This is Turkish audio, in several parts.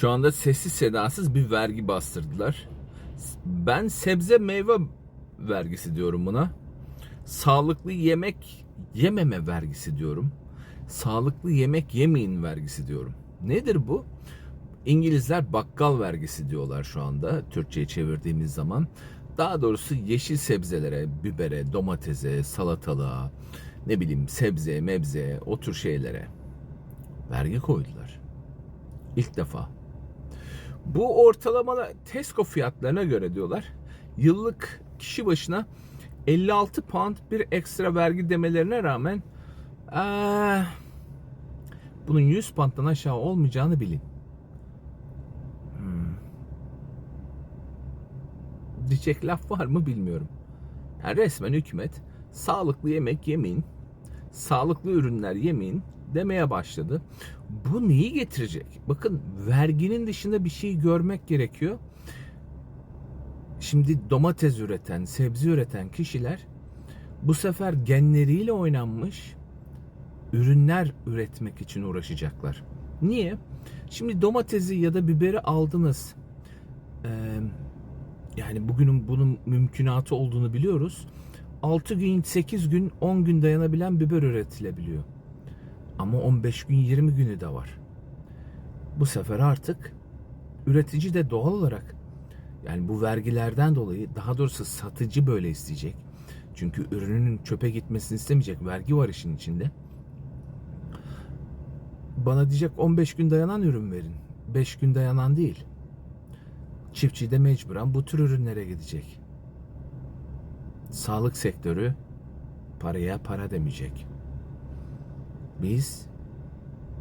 Şu anda sessiz sedasız bir vergi bastırdılar. Ben sebze meyve vergisi diyorum buna. Sağlıklı yemek yememe vergisi diyorum. Sağlıklı yemek yemeyin vergisi diyorum. Nedir bu? İngilizler bakkal vergisi diyorlar şu anda Türkçe'ye çevirdiğimiz zaman. Daha doğrusu yeşil sebzelere, bibere, domatese, salatalığa, ne bileyim sebze, mebze, o tür şeylere vergi koydular. İlk defa. Bu ortalama Tesco fiyatlarına göre diyorlar. Yıllık kişi başına 56 pound bir ekstra vergi demelerine rağmen eee, bunun 100 pound'dan aşağı olmayacağını bilin. Hmm. Diyecek laf var mı bilmiyorum. Yani resmen hükümet sağlıklı yemek yemeyin, sağlıklı ürünler yemeyin demeye başladı. Bu neyi getirecek? Bakın verginin dışında bir şey görmek gerekiyor. Şimdi domates üreten, sebze üreten kişiler bu sefer genleriyle oynanmış ürünler üretmek için uğraşacaklar. Niye? Şimdi domatesi ya da biberi aldınız. Ee, yani bugünün bunun mümkünatı olduğunu biliyoruz. 6 gün, 8 gün, 10 gün dayanabilen biber üretilebiliyor. Ama 15 gün, 20 günü de var. Bu sefer artık üretici de doğal olarak yani bu vergilerden dolayı daha doğrusu satıcı böyle isteyecek. Çünkü ürünün çöpe gitmesini istemeyecek. Vergi var işin içinde. Bana diyecek 15 gün dayanan ürün verin. 5 gün dayanan değil. Çiftçi de mecburen bu tür ürünlere gidecek. Sağlık sektörü paraya para demeyecek. Biz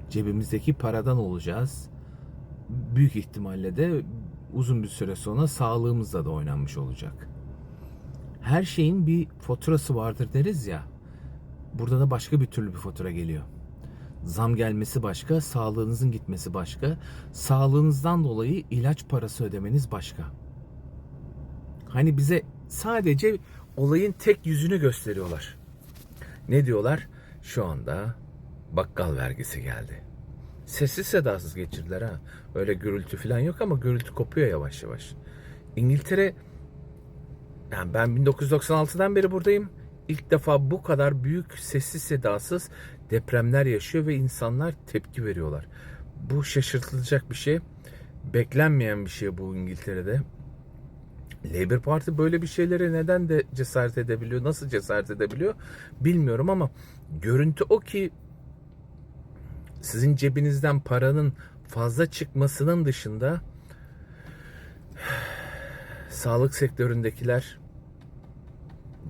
cebimizdeki paradan olacağız. Büyük ihtimalle de uzun bir süre sonra sağlığımızla da oynanmış olacak. Her şeyin bir faturası vardır deriz ya. Burada da başka bir türlü bir fatura geliyor. Zam gelmesi başka, sağlığınızın gitmesi başka. Sağlığınızdan dolayı ilaç parası ödemeniz başka. Hani bize sadece olayın tek yüzünü gösteriyorlar. Ne diyorlar? Şu anda bakkal vergisi geldi. Sessiz sedasız geçirdiler ha. Öyle gürültü falan yok ama gürültü kopuyor yavaş yavaş. İngiltere yani ben 1996'dan beri buradayım. İlk defa bu kadar büyük sessiz sedasız depremler yaşıyor ve insanlar tepki veriyorlar. Bu şaşırtılacak bir şey. Beklenmeyen bir şey bu İngiltere'de. Labour Parti böyle bir şeylere neden de cesaret edebiliyor, nasıl cesaret edebiliyor bilmiyorum ama görüntü o ki sizin cebinizden paranın fazla çıkmasının dışında sağlık sektöründekiler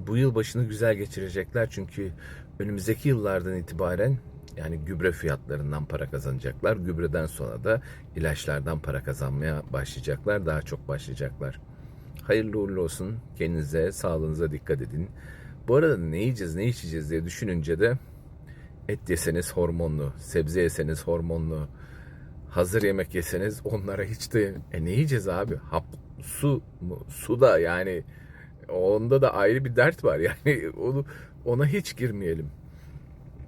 bu yıl başını güzel geçirecekler çünkü önümüzdeki yıllardan itibaren yani gübre fiyatlarından para kazanacaklar. Gübreden sonra da ilaçlardan para kazanmaya başlayacaklar. Daha çok başlayacaklar. Hayırlı uğurlu olsun. Kendinize, sağlığınıza dikkat edin. Bu arada ne yiyeceğiz, ne içeceğiz diye düşününce de et yeseniz hormonlu, sebze yeseniz hormonlu, hazır yemek yeseniz onlara hiç de e ne yiyeceğiz abi? Hap, su mu? Su da yani onda da ayrı bir dert var. Yani onu ona hiç girmeyelim.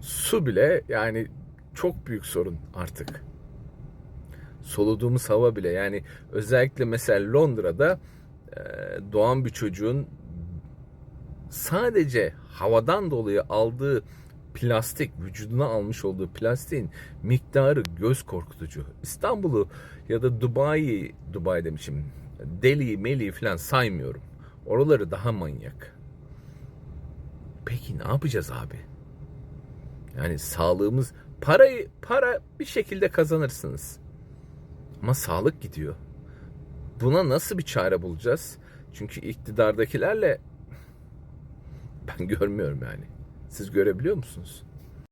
Su bile yani çok büyük sorun artık. Soluduğumuz hava bile yani özellikle mesela Londra'da e, doğan bir çocuğun sadece havadan dolayı aldığı plastik, vücuduna almış olduğu plastiğin miktarı göz korkutucu. İstanbul'u ya da Dubai'yi, Dubai demişim, Delhi, Meli falan saymıyorum. Oraları daha manyak. Peki ne yapacağız abi? Yani sağlığımız, parayı, para bir şekilde kazanırsınız. Ama sağlık gidiyor. Buna nasıl bir çare bulacağız? Çünkü iktidardakilerle ben görmüyorum yani. Siz görebiliyor musunuz?